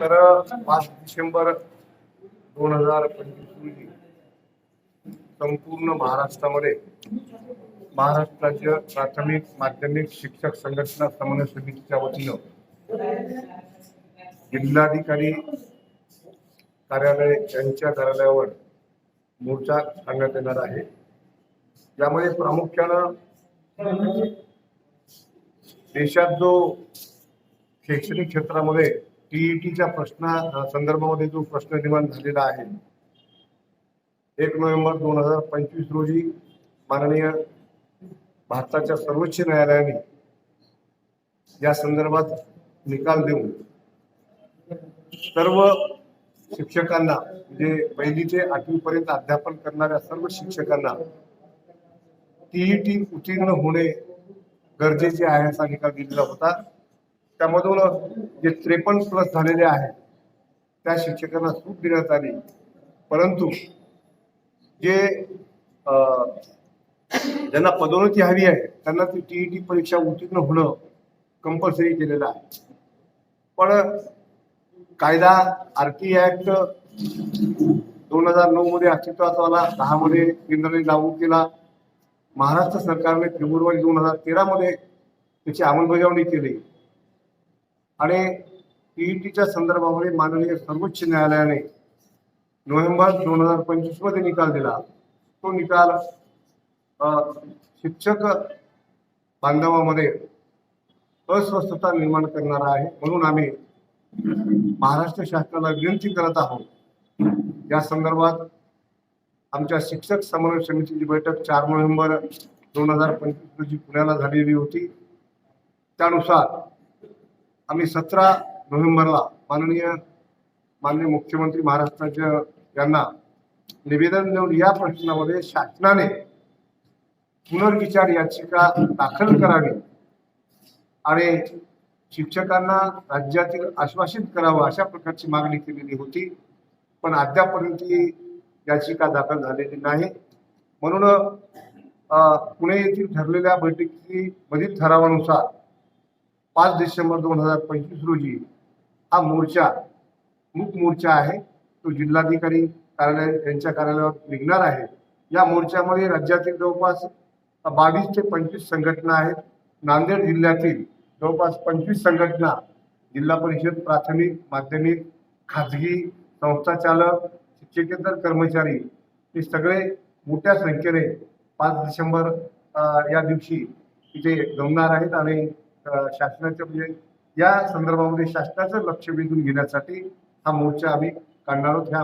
तर पाच डिसेंबर दोन हजार पंचवीस रोजी संपूर्ण महाराष्ट्रामध्ये महाराष्ट्र राज्य प्राथमिक माध्यमिक शिक्षक संघटना समन्वय समितीच्या वतीनं जिल्हाधिकारी कार्यालय यांच्या कार्यालयावर मोर्चा काढण्यात येणार आहे. यामध्ये प्रामुख्यानं देशात जो शैक्षणिक क्षेत्रामध्ये टीईटीच्या प्रश्ना संदर्भामध्ये जो प्रश्न निर्माण झालेला आहे एक नोव्हेंबर दोन हजार पंचवीस रोजी माननीय भारताच्या सर्वोच्च न्यायालयाने या संदर्भात निकाल देऊन सर्व शिक्षकांना म्हणजे पहिली ते आठवी पर्यंत अध्यापन करणाऱ्या सर्व शिक्षकांना टीईटी उत्तीर्ण होणे गरजेचे आहे असा निकाल दिलेला होता. त्यामधून जे त्रेपन्न प्लस झालेले आहेत त्या शिक्षकांना सूट देण्यात आली. परंतु जे ज्यांना पदोन्नती हवी आहे त्यांना ती टीईटी परीक्षा उत्तीर्ण होणं कंपल्सरी केलेलं आहे. पण कायदा आर टी ऍक्ट दोन हजार नऊ मध्ये अस्तित्वात आला दहा मध्ये केंद्राने लागू केला. महाराष्ट्र सरकारने फेब्रुवारी दोन हजार तेरा मध्ये त्याची अंमलबजावणी केली. आणि टीईटीच्या संदर्भामध्ये माननीय सर्वोच्च न्यायालयाने नोव्हेंबर दोन हजार पंचवीसमध्ये निकाल दिला. तो निकाल शिक्षक बांधवामध्ये अस्वस्थता निर्माण करणारा आहे म्हणून आम्ही महाराष्ट्र शासनाला विनंती करत आहोत. या संदर्भात आमच्या शिक्षक समन्वय समितीची बैठक चार नोव्हेंबर दोन हजार पंचवीस रोजी पुण्याला झालेली होती. त्यानुसार आम्ही सतरा नोव्हेंबरला माननीय माननीय मुख्यमंत्री महाराष्ट्राच्या यांना निवेदन देऊन या प्रश्नामध्ये शासनाने पुनर्विचार याचिका दाखल करावी आणि शिक्षकांना राज्यातील आश्वासित करावं अशा प्रकारची मागणी केलेली होती. पण अद्यापर्यंत ही याचिका दाखल झालेली नाही. म्हणून पुणे येथील ठरलेल्या बैठकी मधील ठरावानुसार पाच डिसेंबर दोन हजार पंचवीस रोजी हा मोर्चा मूक मोर्चा आहे तो जिल्हाधिकारी कार्यालय यांच्या कार्यालयावर निघणार आहे. या मोर्चामध्ये राज्यातील जवळपास बावीस ते पंचवीस संघटना आहेत. नांदेड जिल्ह्यातील जवळपास पंचवीस संघटना जिल्हा परिषद प्राथमिक माध्यमिक खाजगी संस्था चालक शिक्षकेतर कर्मचारी हे सगळे मोठ्या संख्येने पाच डिसेंबर या दिवशी इथे जमणार आहेत आणि शासनाच्या म्हणजे या संदर्भामध्ये शासनाचं लक्ष वेधून घेण्यासाठी हा मोर्चा आम्ही काढणार आहोत. ह्या